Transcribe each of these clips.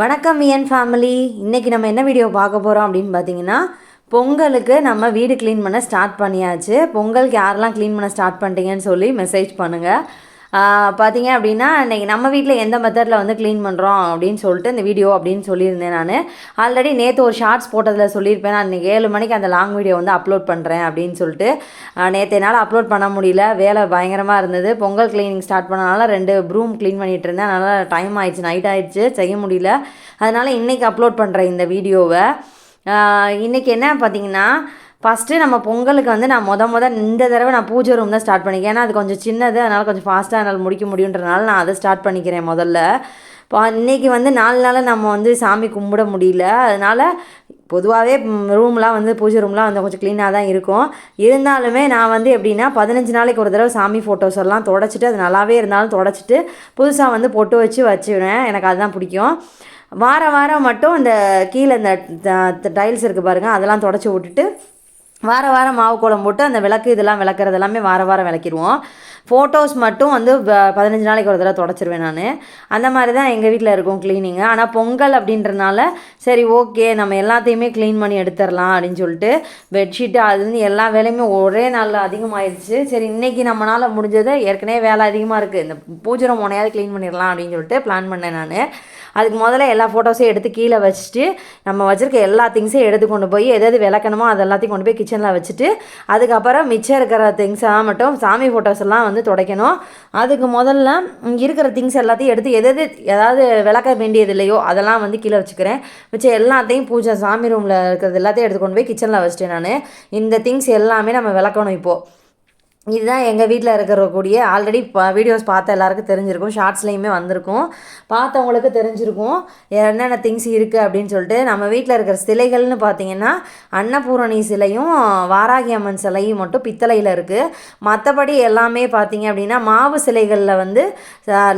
வணக்கம் வியன் ஃபேமிலி இன்றைக்கி நம்ம என்ன வீடியோ பார்க்க போகிறோம் அப்படின்னு பார்த்தீங்கன்னா பொங்கலுக்கு நம்ம வீடு க்ளீன் பண்ண ஸ்டார்ட் பண்ணியாச்சு. பொங்கலுக்கு யாரெல்லாம் க்ளீன் பண்ண ஸ்டார்ட் பண்ணிட்டீங்கன்னு சொல்லி மெசேஜ் பண்ணுங்கள் பார்த்தீங்க அப்படின்னா இன்றைக்கி நம்ம வீட்டில் எந்த மெத்தடில் வந்து க்ளீன் பண்ணுறோம் அப்படின்னு சொல்லிட்டு இந்த வீடியோ அப்படின்னு சொல்லியிருந்தேன் நான். ஆல்ரெடி நேற்று ஒரு ஷார்ட்ஸ் போட்டதில் சொல்லியிருப்பேன். நான் இன்றைக்கி ஏழு மணிக்கு அந்த லாங் வீடியோ வந்து அப்லோட் பண்ணுறேன் அப்படின்னு சொல்லிட்டு நேற்று என்னால் அப்லோட் பண்ண முடியல. வேலை பயங்கரமாக இருந்தது. பொங்கல் க்ளீனிங் ஸ்டார்ட் பண்ணனால ரெண்டு ப்ரூம் க்ளீன் பண்ணிகிட்டு இருந்தேன். அதனால் டைம் ஆயிடுச்சு நைட் ஆயிடுச்சு செய்ய முடியல. அதனால் இன்றைக்கி அப்லோட் பண்ணுறேன் இந்த வீடியோவை இன்றைக்கி என்ன பார்த்தீங்கன்னா ஃபஸ்ட்டு நம்ம பொங்கலுக்கு வந்து நான் மொத மொதல் இந்த தடவை நான் பூஜை ரூம் தான் ஸ்டார்ட் பண்ணிக்கிறேன் ஏன்னா அது கொஞ்சம் சின்னது. அதனால் கொஞ்சம் ஃபாஸ்ட்டாக என்னால் முடிக்க முடியுன்றனால நான் அதை ஸ்டார்ட் பண்ணிக்கிறேன் முதல்ல. இப்போ இன்றைக்கி வந்து நாலு நாள் நம்ம வந்து சாமி கும்பிட முடியல. அதனால் பொதுவாகவே ரூம்லாம் வந்து பூஜை ரூம்லாம் வந்து கொஞ்சம் க்ளீனாக தான் இருக்கும். இருந்தாலுமே நான் வந்து எப்படின்னா பதினஞ்சு நாளைக்கு ஒரு தடவை சாமி ஃபோட்டோஸ் எல்லாம் தொடச்சிட்டு அது நல்லாவே இருந்தாலும் தொடச்சிட்டு புதுசாக வந்து பொட்டு வச்சு வச்சுருவேன். எனக்கு அதுதான் பிடிக்கும். வார வாரம் மட்டும் இந்த கீழே இந்த டைல்ஸ் இருக்குது பாருங்கள் அதெல்லாம் தொடச்சி விட்டுட்டு வார வாரம் மாவு கோலம் போட்டு அந்த விளக்கு இதெல்லாம் விளக்குறது எல்லாமே வார வாரம் விளக்கிடுவோம். ஃபோட்டோஸ் மட்டும் வந்து பதினஞ்சு நாளைக்கு ஒரு தடவை தொடச்சிருவேன் நான். அந்த மாதிரி தான் எங்கள் வீட்டில் இருக்கும் க்ளீனிங்கு ஆனால் பொங்கல் அப்படின்றனால சரி ஓகே நம்ம எல்லாத்தையுமே க்ளீன் பண்ணி எடுத்துடலாம் அப்படின்னு சொல்லிட்டு பெட்ஷீட்டு அதுலேருந்து எல்லா வேலையுமே ஒரே நாளில் அதிகமாகிடுச்சு சரி இன்றைக்கி நம்மளால் முடிஞ்சது ஏற்கனவே வேலை அதிகமாக இருக்குது இந்த பூஜை முனையாவது க்ளீன் பண்ணிடலாம் அப்படின்னு சொல்லிட்டு பிளான் பண்ணேன் நான். அதுக்கு முதல்ல எல்லா ஃபோட்டோஸையும் எடுத்து கீழே வச்சுட்டு நம்ம வச்சுருக்க எல்லா திங்ஸையும் எடுத்து கொண்டு போய் எதாவது விளக்கணுமோ அது எல்லாத்தையும் கொண்டு போய் கிச்சனில் வச்சுட்டு அதுக்கப்புறம் மிச்சம் இருக்கிற திங்ஸ் எல்லாம் மட்டும் சாமி ஃபோட்டோஸ் எல்லாம் வந்து துடைக்கணும். அதுக்கு முதல்ல இருக்கிற திங்ஸ் எல்லாத்தையும் எடுத்து எதாவது ஏதாவது விளக்க வேண்டியது இல்லையோ அதெல்லாம் வந்து கீழே வச்சுக்கிறேன். மிச்சம் எல்லாத்தையும் பூஜை சாமி ரூமில் இருக்கிறது எல்லாத்தையும் எடுத்து கொண்டு போய் கிச்சனில் வச்சுட்டேன் நான். இந்த திங்ஸ் எல்லாமே நம்ம விளக்கணும் இப்போது இதுதான் எங்கள் வீட்டில் இருக்கிறக்கூடிய ஆல்ரெடி வீடியோஸ் பார்த்த எல்லாருக்கும் தெரிஞ்சிருக்கும். ஷார்ட்ஸ்லேயுமே வந்திருக்கும். பார்த்தவங்களுக்கு தெரிஞ்சிருக்கும். என்னென்ன திங்ஸ் இருக்குது அப்படின்னு சொல்லிட்டு. நம்ம வீட்டில் இருக்கிற சிலைகள்னு பார்த்தீங்கன்னா அன்னபூரணி சிலையும் வாராகி அம்மன் சிலையும் மட்டும் பித்தளையில் இருக்குது மற்றபடி எல்லாமே பார்த்தீங்க அப்படின்னா மாவு சிலைகளில் வந்து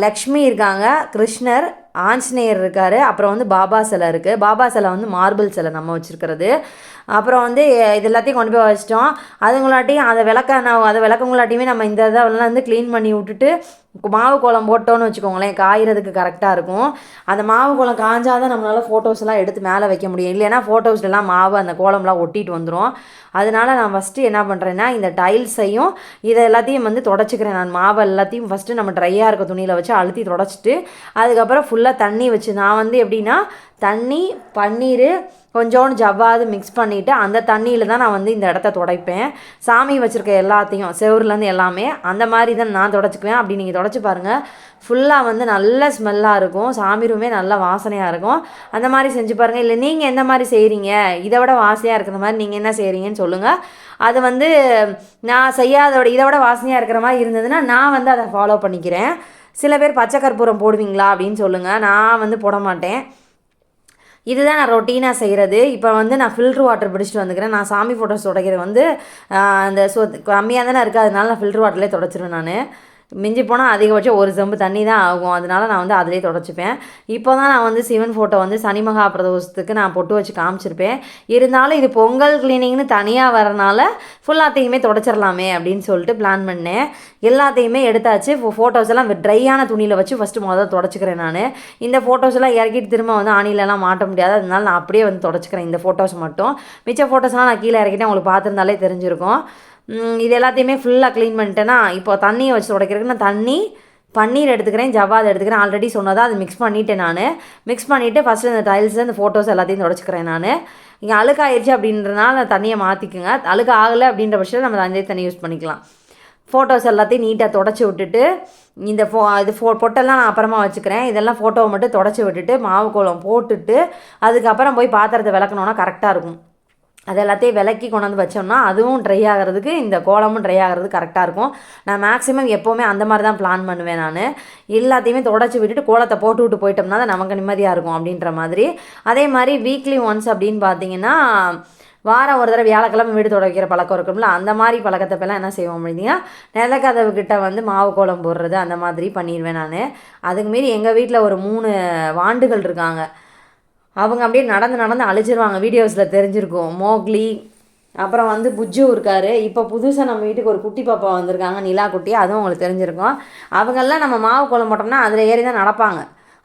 லக்ஷ்மி இருக்காங்க கிருஷ்ணர் ஆஞ்சநேயர் இருக்கார் அப்புறம் வந்து பாபா சிலை இருக்குது பாபா சிலை வந்து மார்பிள் சிலை நம்ம வச்சுருக்கிறது. அப்புறம் வந்து இது எல்லாத்தையும் கொண்டு போய் வச்சிட்டோம். அதுங்களாட்டியும் அதை விளக்க நான் அதை விளக்கங்களாட்டியுமே நம்ம இந்த இதெல்லாம் வந்து க்ளீன் பண்ணி விட்டுட்டு மாவு கோலம் போட்டோன்னு வச்சுக்கோங்களேன் காயிறதுக்கு கரெக்டாக இருக்கும். அந்த மாவு கோலம் காஞ்சாதான் நம்மளால் ஃபோட்டோஸ்லாம் எடுத்து மேலே வைக்க முடியும். இல்லைன்னா ஃபோட்டோஸ்லாம் மாவு அந்த கோலம்லாம் ஒட்டிட்டு வந்துடும் அதனால் நான் ஃபஸ்ட்டு என்ன பண்ணுறேன்னா இந்த டைல்ஸையும் இதை எல்லாத்தையும் வந்து தொடச்சிக்கிறேன் நான். மாவு எல்லாத்தையும் ஃபஸ்ட்டு நம்ம ட்ரையாக இருக்க துணியில் வச்சு அழுத்தி தொடச்சிட்டு அதுக்கப்புறம் ஃபுல்லாக தண்ணி வச்சு நான் வந்து எப்படின்னா தண்ணி பன்னீர் கொஞ்சோண்டு ஜவ்வாது மிக்ஸ் பண்ணிவிட்டு அந்த தண்ணியில் தான் நான் வந்து இந்த இடத்த துடைப்பேன். சாமி வச்சுருக்க எல்லாத்தையும் செவருலேருந்து எல்லாமே அந்த மாதிரி தான் நான் தொடச்சிக்குவேன். அப்படி நீங்கள் தொடச்சி பாருங்கள் ஃபுல்லாக வந்து நல்ல ஸ்மெல்லாக இருக்கும். சாமி ரூமே நல்ல வாசனையாக இருக்கும். அந்த மாதிரி செஞ்சு பாருங்கள் இல்லை நீங்கள் எந்த மாதிரி செய்கிறீங்க இதை விட வாசனையாக இருக்கிற மாதிரி நீங்கள் என்ன செய்கிறீங்கன்னு சொல்லுங்கள் அது வந்து நான் செய்யாதோட இதை விட வாசனையாக இருக்கிற மாதிரி இருந்ததுன்னா நான் வந்து அதை ஃபாலோ பண்ணிக்கிறேன். சில பேர் பச்சை கற்பூரம் போடுவீங்களா அப்படின்னு சொல்லுங்கள் நான் வந்து போட மாட்டேன். இதுதான் நான் ரொட்டீனாக செய்கிறது இப்போ வந்து நான் ஃபில்ட்ரு வாட்டர் பிடிச்சிட்டு வந்துக்கிறேன். நான் சாமி ஃபோட்டோஸ் துடைக்கிறது வந்து அந்த சோ கம்மியாக தானே இருக்குது அதனால நான் ஃபில்ட்ரு வாட்டர்லேயே தொடச்சிருவேன் நான். மிஞ்சி போனால் அதிகபட்சம் ஒரு செம்பு தண்ணி தான் ஆகும். அதனால நான் வந்து அதிலே தொடச்சிப்பேன். இப்போ தான் நான் வந்து சிவன் ஃபோட்டோ வந்து சனி மகா பிரதோஷத்துக்கு நான் பொட்டு வச்சு காமிச்சிருப்பேன். இருந்தாலும் இது பொங்கல் கிளீனிங்னு தனியாக வரனால ஃபுல்லாத்தையுமே தொடச்சிடலாமே அப்படின்னு சொல்லிட்டு பிளான் பண்ணேன். எல்லாத்தையுமே எடுத்தாச்சு. ஃபோட்டோஸ் எல்லாம் ட்ரையான துணியில் வச்சு ஃபஸ்ட்டு முதல்ல தொடச்சிக்கிறேன் நான். இந்த ஃபோட்டோஸ் எல்லாம் இறக்கிட்டு திரும்ப வந்து ஆணிலெலாம் மாட்ட முடியாது. அதனால நான் அப்படியே வந்து தொடச்சிக்கிறேன் இந்த ஃபோட்டோஸ் மட்டும். மிச்ச ஃபோட்டோஸ்லாம் நான் கீழே இறக்கிட்டேன். உங்களுக்கு பார்த்துருந்தாலே தெரிஞ்சிருக்கும். இது எல்லாத்தையுமே ஃபுல்லாக க்ளீன் பண்ணிட்டேன்னா இப்போ தண்ணியை வச்சு துடைக்கிறதுக்கு நான் தண்ணி பன்னீர் எடுத்துக்கிறேன் ஜவ்வாது எடுத்துக்கிறேன். ஆல்ரெடி சொன்னதாக அது மிக்ஸ் பண்ணிவிட்டேன் நான். மிக்ஸ் பண்ணிவிட்டு ஃபஸ்ட்டு இந்த டைல்ஸ் இந்த ஃபோட்டோஸ் எல்லாத்தையும் தொடச்சிக்கிறேன் நான். இங்கே அழுக்காயிருச்சு அப்படின்றனால தண்ணியை மாற்றிக்குங்க அழுக்கு ஆகலை அப்படின்ற பட்சத்தில் நம்ம தஞ்சை தண்ணி யூஸ் பண்ணிக்கலாம். ஃபோட்டோஸ் எல்லாத்தையும் நீட்டாக தொடச்சி விட்டுட்டு இந்த ஃபோ இது ஃபோ பொட்டெல்லாம் நான் அப்புறமா வச்சுக்கிறேன். இதெல்லாம் ஃபோட்டோவை மட்டும் தொடச்சி விட்டுட்டு மாவு கோலம் போட்டுட்டு அதுக்கப்புறம் போய் பாத்திரத்தை விளக்கணுன்னா கரெக்டாக இருக்கும். அது எல்லாத்தையும் விலக்கி கொண்டாந்து வச்சோம்னா அதுவும் ட்ரை ஆகிறதுக்கு இந்த கோலமும் ட்ரை ஆகிறது கரெக்டாக இருக்கும். நான் மேக்ஸிமம் எப்போவுமே அந்த மாதிரி தான் பிளான் பண்ணுவேன் நான். எல்லாத்தையுமே தொடச்சி விட்டுட்டு கோலத்தை போட்டு விட்டு போயிட்டோம்னா தான் நமக்கு நிம்மதியாக இருக்கும் அப்படின்ற மாதிரி. அதே மாதிரி வீக்லி ஒன்ஸ் அப்படின்னு பார்த்தீங்கன்னா வாரம் ஒரு தடவை வியாழக்கிழமை வீடு துடைக்கிற பழக்கம் இருக்கும்ல அந்த மாதிரி பழக்கத்தை பெல்லாம் என்ன செய்வோம் அப்படின்னா நிலக்கதவு கிட்ட வந்து மாவு கோலம் போடுறது அந்த மாதிரி பண்ணிடுவேன் நான். அதுக்கு மீறி எங்கள் வீட்டில் ஒரு மூணு வாண்டுகள் இருக்காங்க. அவங்க அப்படியே நடந்து நடந்து அழிச்சிருவாங்க வீடியோஸில் தெரிஞ்சிருக்கும். மோக்லி அப்புறம் வந்து புஜ்ஜு இருக்கார். இப்போ புதுசாக நம்ம வீட்டுக்கு ஒரு குட்டி பாப்பா வந்திருக்காங்க நிலா குட்டி அதுவும் உங்களுக்கு தெரிஞ்சிருக்கும். அவங்கெல்லாம் நம்ம மாவு கோலம் போட்டோம்னா அதில் ஏறி தான் நடப்பாங்க.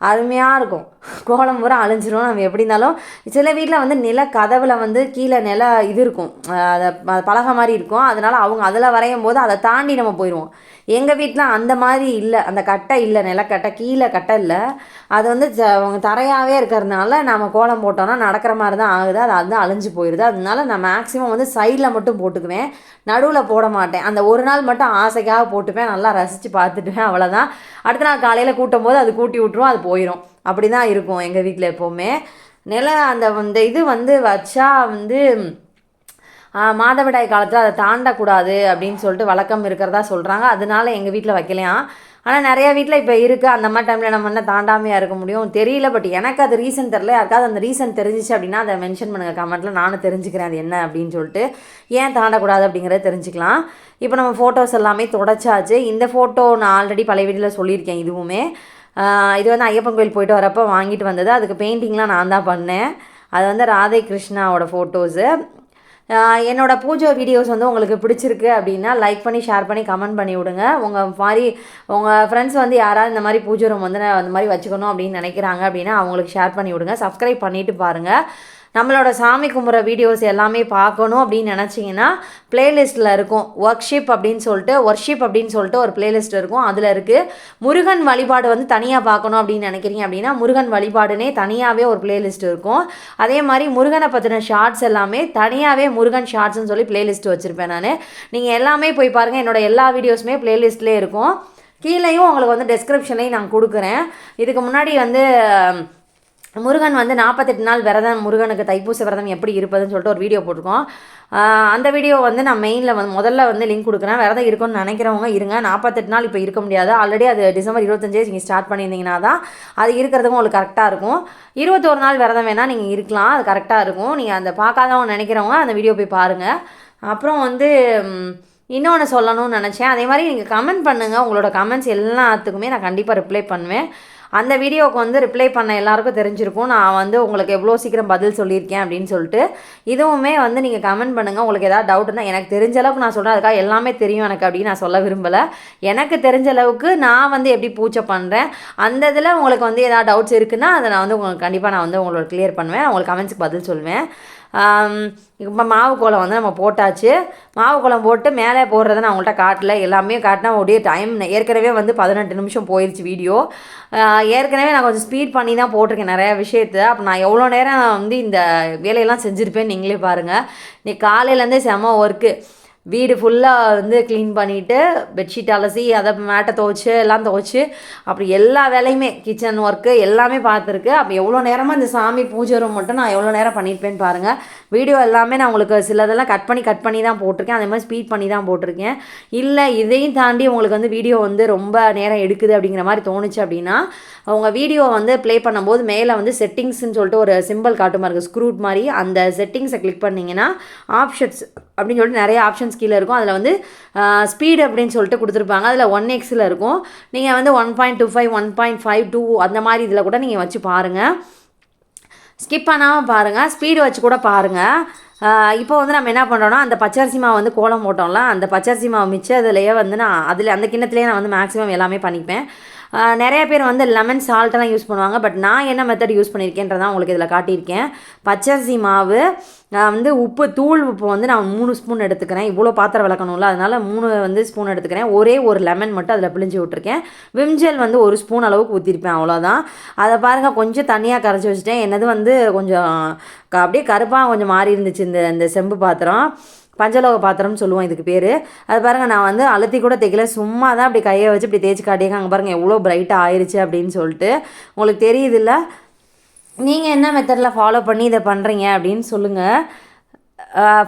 அருமையாக இருக்கும். கோலம் பூரா அழிஞ்சிரும். நம்ம எப்படி இருந்தாலும் சில வீட்டில் வந்து நில கதவில் வந்து கீழே நில இது இருக்கும். அதை பலகை மாதிரி இருக்கும். அதனால் அவங்க அதில் வரையும் போது அதை தாண்டி நம்ம போயிடுவோம் எங்கள் வீட்டில் அந்த மாதிரி இல்லை. அந்த கட்டை இல்லை. நிலக்கட்டை கீழே கட்டை இல்லை. அது வந்து அவங்க தரையாகவே இருக்கிறதுனால நம்ம கோலம் போட்டோம்னா நடக்கிற மாதிரி தான் ஆகுது. அது வந்து அழிஞ்சு போயிடுது அதனால நான் மேக்ஸிமம் வந்து சைடில் மட்டும் போட்டுக்குவேன். நடுவில் போட மாட்டேன். அந்த ஒரு நாள் மட்டும் ஆசைக்காக போட்டுப்பேன். நல்லா ரசித்து பார்த்துட்டுவேன். அவ்வளோதான் அடுத்த நாள் காலையில் கூட்டும் போது அது கூட்டி விட்ருவோம் அது போயிடும் அப்படி தான் இருக்கும் எங்கள் வீட்டில் எப்போவுமே. நில அந்த இந்த இது வந்து வச்சா வந்து மாதவிடாய் காலத்தில் அதை தாண்டக்கூடாது அப்படின்னு சொல்லிட்டு வழக்கம் இருக்கிறதா சொல்கிறாங்க அதனால எங்கள் வீட்டில் வைக்கலையாம் ஆனால் நிறையா வீட்டில் இப்போ இருக்குது அந்த மாதிரி டைமில் நம்ம என்ன தாண்டாமையாக இருக்க முடியும்? தெரியல. பட் எனக்கு அது ரீசன் தெரில யாருக்காவது அந்த ரீசன் தெரிஞ்சிச்சு அப்படின்னா அதை மென்ஷன் பண்ணுங்கள் கமெண்ட்டில் நானும் தெரிஞ்சுக்கிறேன் அது என்ன அப்படின்னு சொல்லிட்டு. ஏன் தாண்டக்கூடாது அப்படிங்கிறத தெரிஞ்சுக்கலாம். இப்போ நம்ம ஃபோட்டோஸ் எல்லாமே தொடச்சாச்சு. இந்த ஃபோட்டோ நான் ஆல்ரெடி பழைய வீட்டில் சொல்லியிருக்கேன் இதுவுமே. இது வந்து ஐயப்பன் கோயில் போயிட்டு வரப்போ வாங்கிட்டு வந்தது. அதுக்கு பெயிண்டிங்லாம் நான் தான் பண்ணேன். அது வந்து ராதே கிருஷ்ணாவோட ஃபோட்டோஸு என்னோடய பூஜை வீடியோஸ் வந்து உங்களுக்கு பிடிச்சிருக்கு அப்படின்னா லைக் பண்ணி ஷேர் பண்ணி கமெண்ட் பண்ணி விடுங்க. உங்கள் மாதிரி உங்கள் ஃப்ரெண்ட்ஸ் வந்து யாராவது இந்த மாதிரி பூஜை ரூம் வந்து அந்த மாதிரி வச்சுக்கணும் அப்படின்னு நினைக்கிறாங்க அப்படின்னா அவங்களுக்கு ஷேர் பண்ணி விடுங்க. சப்ஸ்கிரைப் பண்ணிவிட்டு பாருங்கள் நம்மளோட சாமி கும்பிட்ற வீடியோஸ் எல்லாமே பார்க்கணும் அப்படின்னு நினச்சிங்கன்னா ப்ளேலிஸ்ட்டில் இருக்கும். ஒர்க்ஷிப் அப்படின்னு சொல்லிட்டு ஒர்க்ஷிப் அப்படின்னு சொல்லிட்டு ஒரு ப்ளேலிஸ்ட் இருக்கும். அதில் இருக்குது முருகன் வழிபாடு வந்து தனியாக பார்க்கணும் அப்படின்னு நினைக்கிறீங்க அப்படின்னா முருகன் வழிபாடுனே தனியாகவே ஒரு ப்ளேலிஸ்ட் இருக்கும். அதே மாதிரி முருகனை பற்றின ஷார்ட்ஸ் எல்லாமே தனியாகவே முருகன் ஷார்ட்ஸ்னு சொல்லி ப்ளேலிஸ்ட் வச்சுருப்பேன் நான். நீங்கள் எல்லாமே போய் பாருங்கள் என்னோடய எல்லா வீடியோஸுமே ப்ளேலிஸ்ட்லேயே இருக்கும். கீழேயும் உங்களுக்கு வந்து டெஸ்கிரிப்ஷனையும் நான் கொடுக்குறேன். இதுக்கு முன்னாடி வந்து முருகன் வந்து நாற்பத்தெட்டு நாள் விரதம் முருகனுக்கு தைப்பூச விரதம் எப்படி இருப்பதுன்னு சொல்லிட்டு ஒரு வீடியோ போட்டிருக்கோம். அந்த வீடியோ வந்து நான் மெயினில் வந்து முதல்ல வந்து லிங்க் கொடுக்குறேன். விரதம் இருக்கும்னு நினைக்கிறவங்க இருங்க. நாற்பத்தெட்டு நாள் இப்போ இருக்க முடியாது. ஆல்ரெடி அது டிசம்பர் இருபத்தஞ்சே நீங்கள் ஸ்டார்ட் பண்ணியிருந்தீங்கன்னா தான் அது இருக்கிறதுக்கும் உங்களுக்கு கரெக்டாக இருக்கும். இருபத்தோரு நாள் விரதம் வேணால் நீங்கள் இருக்கலாம். அது கரெக்டாக இருக்கும். நீங்கள் அந்த பார்க்காதவங்க நினைக்கிறவங்க அந்த வீடியோ போய் பாருங்கள் அப்புறம் வந்து இன்னொன்று சொல்லணும்னு நினச்சேன். அதே மாதிரி நீங்கள் கமெண்ட் பண்ணுங்கள் உங்களோட கமெண்ட்ஸ் எல்லாத்துக்குமே நான் கண்டிப்பாக ரிப்ளை பண்ணுவேன். அந்த வீடியோவுக்கு வந்து ரிப்ளை பண்ண எல்லாருக்கும் தெரிஞ்சிருக்கும். நான் வந்து உங்களுக்கு எவ்வளோ சீக்கிரம் பதில் சொல்லியிருக்கேன் அப்படின்னு சொல்லிட்டு இதுவுமே வந்து நீங்கள் கமெண்ட் பண்ணுங்கள் உங்களுக்கு ஏதாவது டவுட்னா எனக்கு தெரிஞ்ச அளவுக்கு நான் சொல்கிறேன் அதுக்காக எல்லாமே தெரியும் எனக்கு அப்படின்னு நான் சொல்ல விரும்பலை. எனக்கு தெரிஞ்ச அளவுக்கு நான் வந்து எப்படி பூச்சை பண்ணுறேன் அந்த இதில் உங்களுக்கு வந்து ஏதாவது டவுட்ஸ் இருக்குன்னா அதை நான் வந்து உங்களுக்கு கண்டிப்பாக நான் வந்து உங்களோட கிளியர் பண்ணுவேன். உங்களுக்கு கமெண்ட்ஸுக்கு பதில் சொல்லுவேன் இப்போ மாவு கோலம் வந்து நம்ம போட்டாச்சு. மாவு கோலம் போட்டு மேலே போடுறத நான் உங்கள்கிட்ட காட்டல. எல்லாமே காட்டினா அப்படியே டைம் ஏற்கனவே வந்து பதினெட்டு நிமிஷம் போயிடுச்சு வீடியோ ஏற்கனவே நான் கொஞ்சம் ஸ்பீட் பண்ணி தான் போட்டிருக்கேன் நிறையா விஷயத்த. அப்போ நான் எவ்வளோ நேரம் வந்து இந்த வேலையெல்லாம் செஞ்சுருப்பேன் நீங்களே பாருங்கள் நீ காலையிலேருந்தே செம ஒர்க்கு வீடு ஃபுல்லாக வந்து க்ளீன் பண்ணிவிட்டு பெட்ஷீட் அலசி அதை மேட்டை துவைச்சி எல்லாம் துவைச்சி அப்படி எல்லா வேலையுமே கிச்சன் ஒர்க்கு எல்லாமே பார்த்துருக்கு. அப்போ எவ்வளோ நேரமாக இந்த சாமி பூஜை ரூம் மட்டும் நான் எவ்வளோ நேரம் பண்ணியிருப்பேன்னு பாருங்கள் வீடியோ எல்லாமே நான் உங்களுக்கு சிலதெல்லாம் கட் பண்ணி கட் பண்ணி தான் போட்டிருக்கேன். அதே மாதிரி ஸ்பீட் பண்ணி தான் போட்டிருக்கேன். இல்லை இதையும் தாண்டி உங்களுக்கு வந்து வீடியோ வந்து ரொம்ப நேரம் எடுக்குது அப்படிங்கிற மாதிரி தோணுச்சு அப்படின்னா அவங்க வீடியோ வந்து ப்ளே பண்ணும்போது மேலே வந்து செட்டிங்ஸ்ன்னு சொல்லிட்டு ஒரு சிம்பிள் காட்டுமா இருக்குது ஸ்க்ரூட் மாதிரி. அந்த செட்டிங்ஸை கிளிக் பண்ணிங்கன்னா ஆப்ஷன்ஸ் அப்படின்னு சொல்லிட்டு நிறைய ஆப்ஷன்ஸ் கீழே இருக்கும். அதில் வந்து ஸ்பீடு அப்படின்னு சொல்லிட்டு கொடுத்துருப்பாங்க. அதில் ஒன் எக்ஸில் இருக்கும். நீங்கள் வந்து one point two five one point five two அந்த மாதிரி இதில் கூட நீங்கள் வச்சு பாருங்கள் ஸ்கிப் பண்ணாமல் பாருங்கள் ஸ்பீடு வச்சு கூட பாருங்கள் இப்போ வந்து நம்ம என்ன பண்ணுறோன்னா அந்த பச்சரிசி மாவு வந்து கோலம் போட்டோம்ல அந்த பச்சரிசி மாவு மிச்சம் அதிலேயே வந்து நான் அதில் அந்த கிண்ணத்துலேயே நான் வந்து மேக்ஸிமம் எல்லாமே பண்ணிப்பேன். நிறைய பேர் வந்து லெமன் சால்ட்டெல்லாம் யூஸ் பண்ணுவாங்க பட் நான் என்ன மெத்தட் யூஸ் பண்ணியிருக்கேன்றதான் உங்களுக்கு இதில் காட்டியிருக்கேன். பச்சரிசி மாவு நான் வந்து உப்பு தூள் உப்பு வந்து நான் மூணு ஸ்பூன் எடுத்துக்கிறேன். இவ்வளோ பாத்திரம் விளக்கணும்ல அதனால் மூணு வந்து ஸ்பூன் எடுத்துக்கிறேன். ஒரே ஒரு லெமன் மட்டும் அதில் பிழிஞ்சு விட்ருக்கேன் விம்ஜெல் வந்து ஒரு ஸ்பூன் அளவுக்கு ஊற்றிருப்பேன் அவ்வளோதான். அதை பாருங்கள் கொஞ்சம் தண்ணியாக கரைச்சி வச்சுட்டேன். என்னது வந்து கொஞ்சம் அப்படியே கருப்பாக கொஞ்சம் மாறி இருந்துச்சு இந்த இந்த செம்பு பாத்திரம். பஞ்சலோக பாத்திரம்னு சொல்லுவோம் இதுக்கு பேர். அது பாருங்கள் நான் வந்து அழுத்தி கூட தைக்கல சும்மா தான் அப்படி கையை வச்சு இப்படி தேய்ச்சி காட்டியிருக்காங்க. பாருங்கள் எவ்வளோ பிரைட்டாக ஆயிடுச்சு அப்படின்னு சொல்லிட்டு. உங்களுக்கு தெரியுதுல்ல? நீங்கள் என்ன மெத்தடில் ஃபாலோ பண்ணி இதை பண்ணுறீங்க அப்படின்னு சொல்லுங்கள்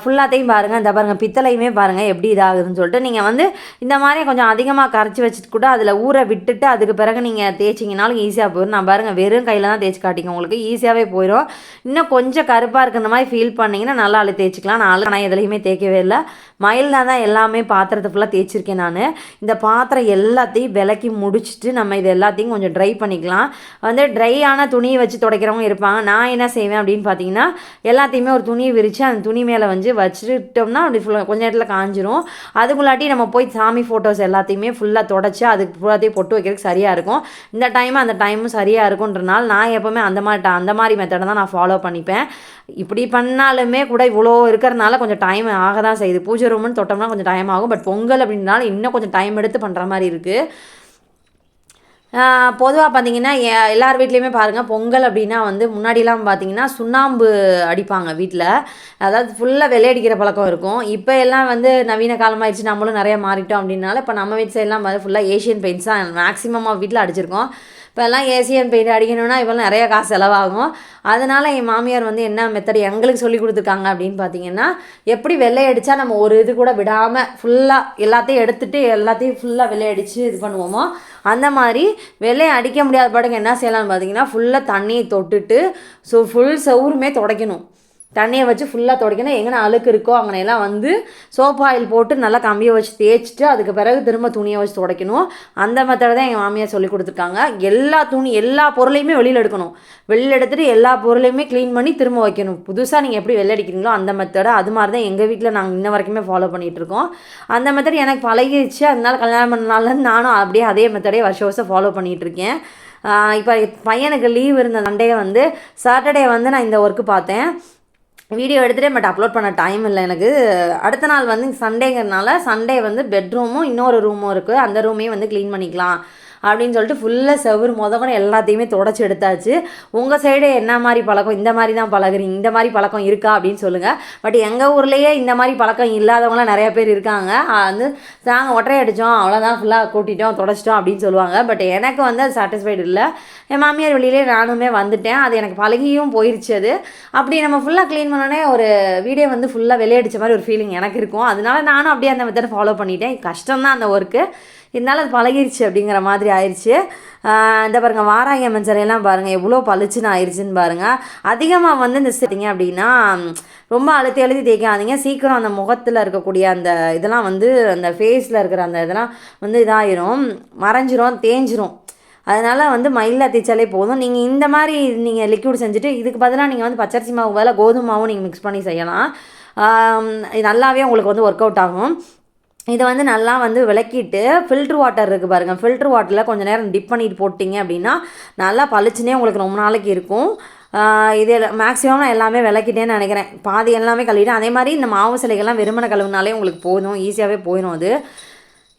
ஃபுல்லாத்தையும் பாருங்கள் இந்த பாருங்கள் பித்தளையுமே பாருங்கள் எப்படி இதாகுதுன்னு சொல்லிட்டு. நீங்கள் வந்து இந்த மாதிரி கொஞ்சம் அதிகமாக கரைச்சி வச்சுட்டு கூட அதில் ஊற விட்டுட்டு அதுக்கு பிறகு நீங்கள் தேய்ச்சிங்கனாலும் ஈஸியாக போயிடும் நான் பாருங்கள் வெறும் கையில் தான் தேய்ச்சி காட்டிங்க உங்களுக்கு ஈஸியாகவே போயிடும் இன்னும் கொஞ்சம் கருப்பாக இருக்கிற மாதிரி ஃபீல் பண்ணிங்கன்னா நல்லா அழு தேய்ச்சிக்கலாம். நான் நான் எதுலேயுமே தேய்க்கவே இல்லை. மயில்னா தான் எல்லாமே பாத்திரத்தை ஃபுல்லாக தேய்ச்சிருக்கேன் நான். இந்த பாத்திரம் எல்லாத்தையும் விலக்கி முடிச்சுட்டு நம்ம இது எல்லாத்தையும் கொஞ்சம் ட்ரை பண்ணிக்கலாம். வந்து ட்ரையான துணியை வச்சு துடைக்கிறவங்க இருப்பாங்க. நான் என்ன செய்வேன் அப்படின்னு பார்த்தீங்கன்னா எல்லாத்தையுமே ஒரு துணியை விரித்து அந்த துணி மேலே மேலே வந்து வச்சுட்டோம்னா அப்படி ஃபுல்லாக கொஞ்ச நேரத்தில் காஞ்சிரும். அதுக்குள்ளாட்டி நம்ம போய் சாமி ஃபோட்டோஸ் எல்லாத்தையுமே ஃபுல்லாக தொடச்சி அதுக்கு ஃபுல்லாத்தையும் பொட்டு வைக்கிறதுக்கு சரியாக இருக்கும். இந்த டைம் அந்த டைமும் சரியாக இருக்குன்றனால நான் எப்போவுமே அந்த மாதிரி அந்த மாதிரி மெத்தடை தான் நான் ஃபாலோ பண்ணிப்பேன். இப்படி பண்ணாலுமே கூட இவ்வளோ இருக்கிறனால கொஞ்சம் டைம் ஆக தான் செய்யுது. பூஜை ரூம்னு தொட்டோம்னா கொஞ்சம் டைம் ஆகும். பட் பொங்கல் அப்படின்னால இன்னும் கொஞ்சம் டைம் எடுத்து பண்ணுற மாதிரி இருக்குது பொதுவாக பார்த்தீங்கன்னா எல்லார் வீட்லேயுமே பாருங்கள் பொங்கல் அப்படின்னா வந்து முன்னாடிலாம் பார்த்தீங்கன்னா சுண்ணாம்பு அடிப்பாங்க வீட்டில் அதாவது ஃபுல்லாக வெள்ளையடிக்கிற பழக்கம் இருக்கும். இப்போ எல்லாம் வந்து நவீன காலமாகிடுச்சு நம்மளும் நிறையா மாறிட்டோம் அப்படின்னால இப்போ நம்ம வீட்டு சைட்லாம் ஃபுல்லாக ஏஷியன் பெயிண்ட்ஸ் தான் மேக்ஸிமம் வீட்டில் அடிச்சிருக்கோம். இப்போல்லாம் ஏசியன் பெயிண்ட் அடிக்கணும்னா இப்போ நிறைய காசு செலவாகும். அதனால் என் மாமியார் வந்து என்ன மெத்தட் எங்களுக்கு சொல்லி கொடுத்துருக்காங்க அப்படின்னு பார்த்தீங்கன்னா எப்படி வெள்ளை அடித்தா நம்ம ஒரு இது கூட விடாமல் ஃபுல்லாக எல்லாத்தையும் எடுத்துட்டு எல்லாத்தையும் ஃபுல்லாக வெள்ளை அடித்து இது பண்ணுவோமோ அந்த மாதிரி வெள்ளையை அடிக்க முடியாத பாட்டுக்கு என்ன செய்யலாம்னு பார்த்தீங்கன்னா ஃபுல்லாக தண்ணியை தொட்டுட்டு ஸோ ஃபுல் சவுருமே துடைக்கணும். தண்ணியை வச்சு ஃபுல்லாக துடைக்கணும். எங்கே அழுக்கு இருக்கோ அங்கனையெல்லாம் வந்து சோப் ஆயில் போட்டு நல்லா கம்பியை வச்சு தேய்ச்சிட்டு அதுக்கு பிறகு திரும்ப துணியை வச்சு துடைக்கணும். அந்த மெத்தடை தான் எங்கள் மாமியார் சொல்லி கொடுத்துருக்காங்க. எல்லா துணி எல்லா பொருளையுமே வெளியில் எடுக்கணும். வெளியில் எடுத்துகிட்டு எல்லா பொருளையுமே க்ளீன் பண்ணி திரும்ப வைக்கணும். புதுசாக நீங்கள் எப்படி வெள்ளை அடிக்கிறீங்களோ அந்த மெத்தடை அது மாதிரி தான் எங்கள் வீட்டில் நாங்கள் இன்ன வரைக்குமே ஃபாலோ பண்ணிகிட்டு இருக்கோம். அந்த மெத்தட் எனக்கு பழகிடுச்சு அதனால கல்யாணம் பண்ணனால நானும் அப்படியே அதே மெத்தடே வருஷம் வருஷம் ஃபாலோ பண்ணிகிட்ருக்கேன் இப்போ பையனுக்கு லீவ் இருந்த சண்டே வந்து சாட்டர்டே வந்து நான் இந்த ஒர்க்கு பார்த்தேன். வீடியோ எடுத்துகிட்டே பட் அப்லோட் பண்ண டைம் இல்லை எனக்கு. அடுத்த நாள் வந்து சண்டேங்கிறதுனால சண்டே வந்து பெட்ரூமும் இன்னொரு ரூமும் இருக்குது அந்த ரூமையும் வந்து க்ளீன் பண்ணிக்கலாம். அப்படின்னு சொல்லிட்டு ஃபுல்லாக செவுரு முதக்கணும் எல்லாத்தையுமே தொடச்சி எடுத்தாச்சு. உங்கள் சைடு என்ன மாதிரி பழக்கம்? இந்த மாதிரி தான் பழகுறீங்க. இந்த மாதிரி பழக்கம் இருக்கா? அப்படின்னு சொல்லுங்கள் பட் எங்கள் ஊர்லேயே இந்த மாதிரி பழக்கம் இல்லாதவங்களாம் நிறையா பேர் இருக்காங்க. வந்து நாங்கள் ஒற்றை அடித்தோம் அவ்வளோதான் ஃபுல்லாக கூட்டிட்டோம் தொடச்சிட்டோம் அப்படின்னு சொல்லுவாங்க. பட் எனக்கு வந்து அது சாட்டிஸ்ஃபைடு இல்லை. என் மாமியார் வெளியிலே நானுமே வந்துட்டேன். அது எனக்கு பழகியும் போயிருச்சு அது. அப்படி நம்ம ஃபுல்லாக க்ளீன் பண்ணோடனே ஒரு வீடியோ வந்து ஃபுல்லாக வெளியடிச்ச மாதிரி ஒரு ஃபீலிங் எனக்கு இருக்கும். அதனால நானும் அப்படியே அந்த மெத்தட் ஃபாலோ பண்ணிட்டேன். கஷ்டம் தான் அந்த ஒர்க்கு இருந்தாலும் அது பழகிருச்சு அப்படிங்கிற மாதிரி ஆயிடுச்சு இந்த பாருங்க வாராய மஞ்சரையெல்லாம் பாருங்கள் எவ்வளோ பளிச்சுன்னு ஆயிடுச்சுன்னு பாருங்கள் அதிகமாக வந்து இந்த சிட்டிங்க அப்படின்னா ரொம்ப அழுத்தி அழுத்தி தேய்க்காதீங்க. சீக்கிரம் அந்த முகத்தில் இருக்கக்கூடிய அந்த இதெல்லாம் வந்து அந்த ஃபேஸில் இருக்கிற அந்த இதெல்லாம் வந்து இதாயிரும். மறைஞ்சிரும் தேஞ்சிரும். அதனால் வந்து மயிலில் தேய்ச்சாலே போதும். நீங்கள் இந்த மாதிரி நீங்கள் லிக்யூட் செஞ்சுட்டு இதுக்கு பதிலாக நீங்கள் வந்து பச்சரிசி மாவு பதிலாக கோதுமை மாவும் நீங்கள் மிக்ஸ் பண்ணி செய்யலாம். இது நல்லாவே உங்களுக்கு வந்து ஒர்க் அவுட் ஆகும். இதை வந்து நல்லா வந்து விளக்கிட்டு ஃபில்ட்ரு வாட்டர் இருக்குது பாருங்கள் ஃபில்ட்ரு வாட்டரில் கொஞ்சம் நேரம் டிப் பண்ணிட்டு போட்டிங்க அப்படின்னா நல்லா பளிச்சுனே உங்களுக்கு ரொம்ப நாளைக்கு இருக்கும். இது மேக்ஸிமம் நான் எல்லாமே விளக்கிட்டேன்னு நினைக்கிறேன். பாதி எல்லாமே கழுவிட்டேன் அதே மாதிரி இந்த மாவு சிலைகள்லாம் வெறுமனை கழுவுனாலே உங்களுக்கு போதும் ஈஸியாகவே போயிடும் அது.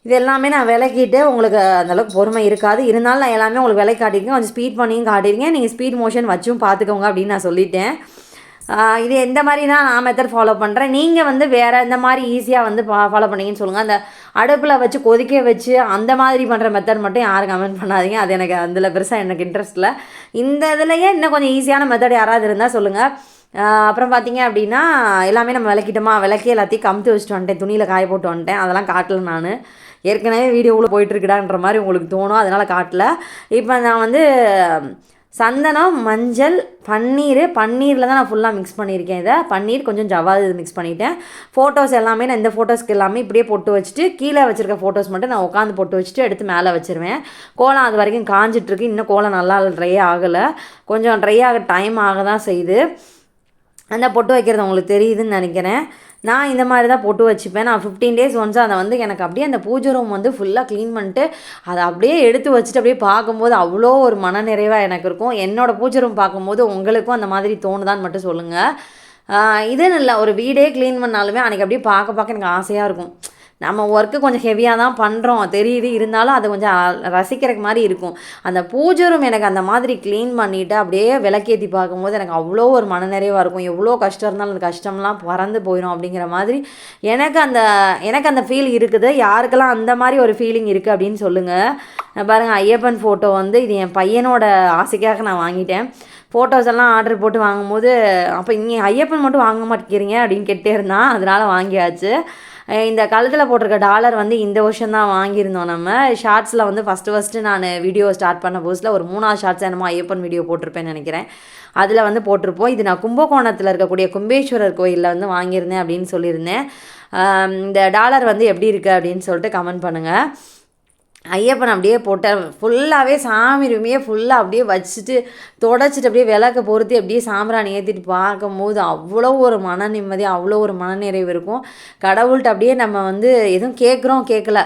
இது எல்லாமே நான் விளக்கிட்டு உங்களுக்கு அந்தளவுக்கு பொறுமை இருக்காது. இருந்தாலும் நான் எல்லாமே உங்களுக்கு விலை காட்டியிருக்கேன். கொஞ்சம் ஸ்பீட் பண்ணியும் காட்டியிருக்கேன். நீங்கள் ஸ்பீட் மோஷன் வச்சும் பார்த்துக்கோங்க அப்படின்னு நான் சொல்லிட்டேன். இது எந்த மாதிரி தான் நான் மெத்தட் ஃபாலோ பண்ணுறேன் நீங்கள் வந்து வேறு இந்த மாதிரி ஈஸியாக வந்து ஃபாலோ பண்ணீங்கன்னு சொல்லுங்கள் அந்த அடுப்பில் வச்சு கொதிக்க வச்சு அந்த மாதிரி பண்ணுற மெத்தட் மட்டும் யாரும் கமெண்ட் பண்ணாதீங்க. அது எனக்கு அதில் பெருசாக எனக்கு இன்ட்ரெஸ்ட் இல்லை. இந்த இதுலையே இன்னும் கொஞ்சம் ஈஸியான மெத்தட் யாராவது இருந்தால் சொல்லுங்கள் அப்புறம் பார்த்தீங்க அப்படின்னா எல்லாமே நம்ம விளக்கிட்டோமா? விளக்கி எல்லாத்தையும் கமுத்து வச்சுட்டு வந்துட்டேன். துணியில் காய போட்டு வந்துட்டேன். அதெல்லாம் காட்டல நான். ஏற்கனவே வீடியோவில் போயிட்டுருக்குடான்ற மாதிரி உங்களுக்கு தோணும். அதனால் காட்டல. இப்போ நான் வந்து சந்தனம் மஞ்சள் பன்னீர். பன்னீரில் தான் நான் ஃபுல்லாக மிக்ஸ் பண்ணியிருக்கேன் இதை. பன்னீர் கொஞ்சம் ஜவ்வாது இது மிக்ஸ் பண்ணிட்டேன். ஃபோட்டோஸ் எல்லாமே நான் இந்த ஃபோட்டோஸ்க்கு எல்லாமே இப்படியே போட்டு வச்சுட்டு கீழே வச்சுருக்க ஃபோட்டோஸ் மட்டும் நான் உட்காந்து போட்டு வச்சுட்டு எடுத்து மேலே வச்சிருவேன். கோலம் அது வரைக்கும் காஞ்சிட்ருக்கு. இன்னும் கோலம் நல்லா ட்ரை ஆகலை. கொஞ்சம் ட்ரை ஆக டைம் ஆக தான் செய்யுது. அந்த பொட்டு வைக்கிறது உங்களுக்கு தெரியுதுன்னு நினைக்கிறேன். நான் இந்த மாதிரி தான் போட்டு வச்சுப்பேன். நான் ஃபிஃப்டீன் டேஸ் ஒன்ஸ் அதை வந்து எனக்கு அப்படியே அந்த பூஜை ரூம் வந்து ஃபுல்லாக க்ளீன் பண்ணிட்டு அதை அப்படியே எடுத்து வச்சுட்டு அப்படியே பார்க்கும்போது அவ்வளோ ஒரு மனநிறைவாக எனக்கு இருக்கும். என்னோட பூஜை ரூம் பார்க்கும்போது உங்களுக்கும் அந்த மாதிரி தோணுதான்னு மட்டும் சொல்லுங்கள் இதுன்னு இல்லை ஒரு வீடே க்ளீன் பண்ணாலுமே அன்றைக்கி அப்படியே பார்க்க பார்க்க எனக்கு ஆசையாக இருக்கும். நம்ம ஒர்க்கு கொஞ்சம் ஹெவியாக தான் பண்ணுறோம் தெரியுது. இருந்தாலும் அதை கொஞ்சம் ரசிக்கிறக்கு மாதிரி இருக்கும். அந்த பூஜை ரூம் எனக்கு அந்த மாதிரி க்ளீன் பண்ணிவிட்டு அப்படியே விளக்கேற்றி பார்க்கும்போது எனக்கு அவ்வளோ ஒரு மனநிறைவாக இருக்கும். எவ்வளோ கஷ்டம் இருந்தாலும் அந்த கஷ்டம்லாம் பறந்து போயிடும் அப்படிங்கிற மாதிரி எனக்கு அந்த எனக்கு அந்த ஃபீல் இருக்குது. யாருக்கெல்லாம் அந்த மாதிரி ஒரு ஃபீலிங் இருக்குது அப்படின்னு சொல்லுங்கள் பாருங்கள் ஐயப்பன் ஃபோட்டோ வந்து இது என் பையனோட ஆசைக்காக நான் வாங்கிட்டேன். ஃபோட்டோஸ் எல்லாம் ஆர்டர் போட்டு வாங்கும்போது அப்போ இங்கே ஐயப்பன் மட்டும் வாங்க மாட்டேங்கிறீங்க அப்படின்னு கேட்டே இருந்தான். அதனால் வாங்கியாச்சு. இந்த கழுத்தில் போட்டிருக்க டாலர் வந்து இந்த வருஷம் தான் வாங்கியிருந்தோம் நம்ம. ஷார்ட்ஸில் வந்து ஃபஸ்ட்டு ஃபஸ்ட்டு நான் வீடியோ ஸ்டார்ட் பண்ண புதுசில் ஒரு மூணாவது ஷார்ட்ஸ் என்னமோ ஐயப்பன் வீடியோ போட்டிருப்பேன்னு நினைக்கிறேன். அதில் வந்து போட்டிருப்போம். இது நான் கும்பகோணத்தில் இருக்கக்கூடிய கும்பேஸ்வரர் கோயிலில் வந்து வாங்கியிருந்தேன் அப்படின்னு சொல்லியிருந்தேன். இந்த டாலர் வந்து எப்படி இருக்குது அப்படின்னு சொல்லிட்டு கமெண்ட் பண்ணுங்கள் ஐயப்பன் அப்படியே போட்டால் ஃபுல்லாகவே சாமி ரூமையே ஃபுல்லாக அப்படியே வச்சுட்டு தொடச்சிட்டு அப்படியே விளக்க பொறுத்து அப்படியே சாம்பிராணி ஏற்றிட்டு பார்க்கும்போது அவ்வளோ ஒரு மன நிம்மதி அவ்வளோ ஒரு மனநிறைவு இருக்கும். கடவுள்கிட்ட அப்படியே நம்ம வந்து எதுவும் கேட்குறோம் கேட்கல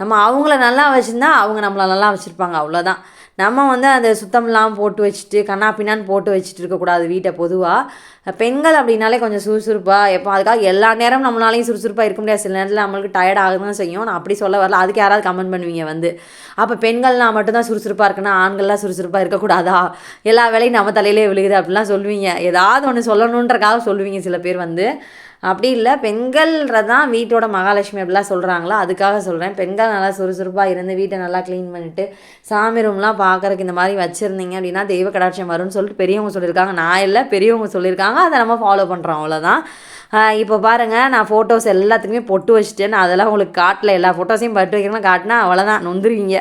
நம்ம அவங்கள நல்லா வச்சுருந்தா அவங்க நம்மளை நல்லா வச்சுருப்பாங்க அவ்வளோதான் நம்ம வந்து அந்த சுத்தம்லாம் போட்டு வச்சுட்டு கண்ணா பின்னான்னு போட்டு வச்சுட்டு இருக்கக்கூடாது வீட்டை பொதுவாக பெண்கள் அப்படின்னாலே கொஞ்சம் சுறுசுறுப்பாக எப்போ அதுக்காக எல்லா நேரம் நம்மளாலையும் சுறுசுறுப்பாக இருக்க முடியாது. சில நேரத்தில் நம்மளுக்கு டயர்ட் ஆகுதுன்னு செய்யும். நான் அப்படி சொல்ல வரல. அதுக்கு யாராவது கமெண்ட் பண்ணுவீங்க வந்து. அப்போ பெண்கள்லாம் மட்டும்தான் சுறுசுறுப்பாக இருக்குன்னா ஆண்கள்லாம் சுறுசுறுப்பாக இருக்கக்கூடாதா எல்லா வேலையும் நம்ம தலையிலே விழுகுது அப்படிலாம் சொல்லுவீங்க. ஏதாவது ஒன்று சொல்லணுன்றக்காக சொல்லுவீங்க சில பேர் வந்து. அப்படி இல்லை பெண்கள்ன்றதான் வீட்டோட மகாலட்சுமி அப்படிலாம் சொல்கிறாங்களோ அதுக்காக சொல்கிறேன் பெண்கள் நல்லா சுறுசுறுப்பாக இருந்து வீட்டை நல்லா க்ளீன் பண்ணிவிட்டு சாமி ரூம்லாம் பார்க்குறக்கு இந்த மாதிரி வச்சுருந்தீங்க அப்படின்னா தெய்வ கடாட்சியம் வரும்னு சொல்லிட்டு பெரியவங்க சொல்லியிருக்காங்க. நான் இல்லை பெரியவங்க சொல்லியிருக்காங்க. அதை நம்ம ஃபாலோ பண்ணுறோம் அவ்வளோதான் இப்போ பாருங்கள் நான் ஃபோட்டோஸ் எல்லாத்துக்குமே பொட்டு வச்சுட்டேன். நான் அதெல்லாம் உங்களுக்கு காட்டல. எல்லா ஃபோட்டோஸையும் பட்டு வைக்கிறேன். காட்டினா அவ்வளோதான் நொந்துருவீங்க.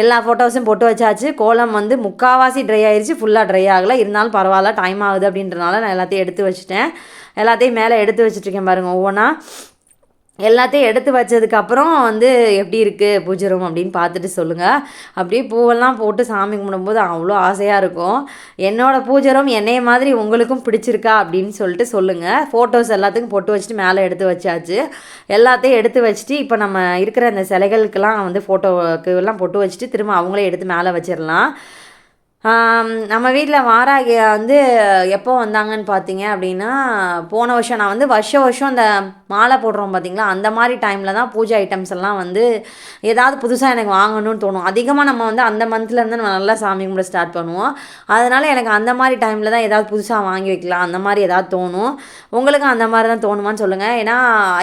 எல்லா ஃபோட்டோஸும் பொட்டு வச்சாச்சு. கோலம் வந்து முக்கால்வாசி ட்ரை ஆயிடுச்சு ஃபுல்லாக ட்ரை ஆகலை. இருந்தாலும் பரவாயில்ல. டைம் ஆகுது அப்படின்றனால நான் எல்லாத்தையும் எடுத்து வச்சுட்டேன். எல்லாத்தையும் மேலே எடுத்து வச்சுட்ருக்கேன் பாருங்கள் ஒவ்வொன்றா எல்லாத்தையும் எடுத்து வச்சதுக்கப்புறம் வந்து எப்படி இருக்குது பூஜை ரூம் அப்படின்னு பார்த்துட்டு சொல்லுங்கள் அப்படியே பூவெல்லாம் போட்டு சாமி கும்பிடும்போது அவ்வளோ ஆசையாக இருக்கும். என்னோடய பூஜை ரூம் என்னைய மாதிரி உங்களுக்கும் பிடிச்சிருக்கா அப்படின்னு சொல்லிட்டு சொல்லுங்கள் ஃபோட்டோஸ் எல்லாத்துக்கும் போட்டு வச்சுட்டு மேலே எடுத்து வச்சாச்சு. எல்லாத்தையும் எடுத்து வச்சுட்டு இப்போ நம்ம இருக்கிற அந்த சிலைகளுக்கெல்லாம் வந்து ஃபோட்டோக்கு எல்லாம் போட்டு வச்சுட்டு திரும்ப அவங்களே எடுத்து மேலே வச்சிடலாம். நம்ம வீட்டில் வாராகி வந்து எப்போ வந்தாங்கன்னு பார்த்தீங்க அப்படின்னா போன வருஷம் நான் வந்து வருஷ வருஷம் அந்த மாலை போடுறோம் பார்த்தீங்களா அந்த மாதிரி டைமில் தான் பூஜை ஐட்டம்ஸ் எல்லாம் வந்து ஏதாவது புதுசாக எனக்கு வாங்கணும்னு தோணும். அதிகமாக நம்ம வந்து அந்த மந்த்லேருந்து நம்ம நல்லா சாமி கும்பிட ஸ்டார்ட் பண்ணுவோம். அதனால் எனக்கு அந்த மாதிரி டைமில் தான் ஏதாவது புதுசாக வாங்கி வைக்கலாம். அந்த மாதிரி ஏதாவது தோணும். உங்களுக்கும் அந்த மாதிரி தான் தோணுமான்னு சொல்லுங்கள் ஏன்னா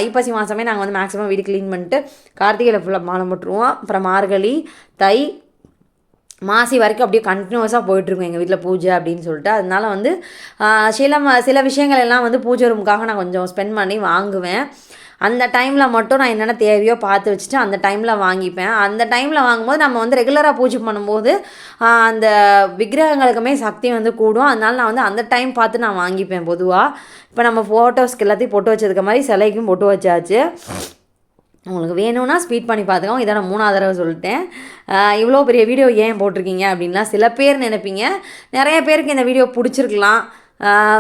ஐப்பசி மாதமே நாங்கள் வந்து மேக்ஸிமம் வீடு க்ளீன் பண்ணிட்டு கார்த்திகையில் ஃபுல்லாக மாலை போட்டுருவோம். அப்புறம் மார்கழி தை மாசி வரைக்கும் அப்படியே கண்டினியூஸாக போயிட்டுருக்கும் எங்கள் வீட்டில் பூஜை அப்படின்னு சொல்லிட்டு. அதனால வந்து சில சில விஷயங்கள் எல்லாம் வந்து பூஜை ரூமுக்காக நான் கொஞ்சம் ஸ்பெண்ட் பண்ணி வாங்குவேன். அந்த டைமில் மட்டும் நான் என்னென்ன தேவையோ பார்த்து வச்சுட்டு அந்த டைமில் வாங்கிப்பேன். அந்த டைமில் வாங்கும்போது நம்ம வந்து ரெகுலராக பூஜை பண்ணும்போது அந்த விக்கிரகங்களுக்குமே சக்தி வந்து கூடும். அதனால நான் வந்து அந்த டைம் பார்த்து நான் வாங்கிப்பேன் பொதுவாக இப்போ நம்ம ஃபோட்டோஸ்க்கு எல்லாத்தையும் போட்டு வச்சதுக்கு மாதிரி சிலைக்கும் போட்டு வச்சாச்சு. உங்களுக்கு வேணும்னா ஸ்பீட் பண்ணி பார்த்துக்கோங்க. இதை நான் மூணாவது தடவை சொல்லிட்டேன். இவ்வளோ பெரிய வீடியோ ஏன் போட்டிருக்கீங்க அப்படின்லாம் சில பேர் நினைப்பீங்க. நிறைய பேருக்கு இந்த வீடியோ பிடிச்சிருக்கலாம்.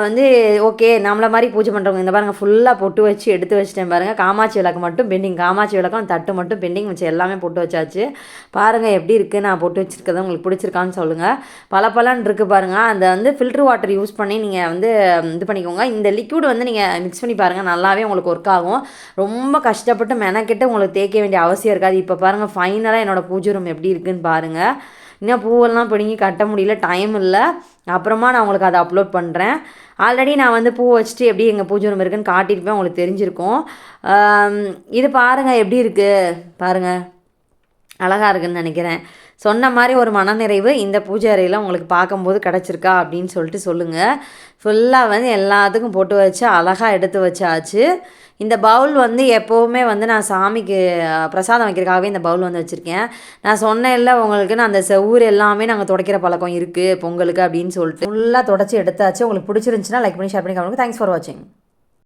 வந்து ஓகே நம்மளை மாதிரி பூஜை பண்ணுறவங்க இந்த பாருங்கள் ஃபுல்லாக பொட்டு வச்சு எடுத்து வச்சுட்டேன் பாருங்கள் காமாட்சி விளக்கு மட்டும் பெண்டிங் காமாட்சி விளக்கம் தட்டு மட்டும் பெண்டிங் வச்சு எல்லாமே பொட்டு வச்சாச்சு. பாருங்கள் எப்படி இருக்குது நான் பொட்டு வச்சுருக்கதை உங்களுக்கு பிடிச்சிருக்கான்னு சொல்லுங்கள் பல பலன் இருக்குது பாருங்கள் அந்த வந்து ஃபில்ட்ரு வாட்டர் யூஸ் பண்ணி நீங்கள் வந்து இது பண்ணிக்கோங்க. இந்த லிக்யூடு வந்து நீங்கள் மிக்ஸ் பண்ணி பாருங்கள் நல்லாவே உங்களுக்கு ஒர்க் ஆகும். ரொம்ப கஷ்டப்பட்டு மெனக்கெட்டு உங்களுக்கு தேய்க்க வேண்டிய அவசியம் இருக்காது. இப்போ பாருங்கள் ஃபைனலாக என்னோடய பூஜை ரூம் எப்படி இருக்குதுன்னு பாருங்கள் இன்னும் பூவெல்லாம் பிடுங்கி கட்ட முடியல டைம் இல்லை. அப்புறமா நான் உங்களுக்கு அதை அப்லோட் பண்ணுறேன் ஆல்ரெடி நான் வந்து பூ வச்சுட்டு எப்படி எங்கள் பூஜை ரூம் இருக்குன்னு காட்டியிருப்பேன் உங்களுக்கு தெரிஞ்சிருக்கும். இது பாருங்கள் எப்படி இருக்குது பாருங்கள் அழகாக இருக்குன்னு நினைக்கிறேன். சொன்ன மாதிரி ஒரு மனநிறைவு இந்த பூஜை அறையில் உங்களுக்கு பார்க்கும்போது கிடச்சிருக்கா அப்படின்னு சொல்லிட்டு சொல்லுங்கள் ஃபுல்லாக வந்து எல்லாத்துக்கும் போட்டு வச்சு அழகாக எடுத்து வச்சாச்சு. இந்த பவுல் வந்து எப்போவுமே வந்து நான் சாமிக்கு பிரசாதம் வைக்கிறதுக்காகவே இந்த பவுல் வந்து வச்சுருக்கேன். நான் சொன்னேன்ல உங்களுக்கு நான் அந்த செவ்வூர் எல்லாமே நாங்கள் துடைக்கிற பழக்கம் இருக்குது பொங்கலுக்கு அப்படின்னு சொல்லிட்டு. ஃபுல்லாக தொடச்சி எடுத்தாச்சு. உங்களுக்கு பிடிச்சிருந்துச்சுன்னா லைக் பண்ணி ஷேர் பண்ணி தேங்க்ஸ் ஃபார் வாட்சிங்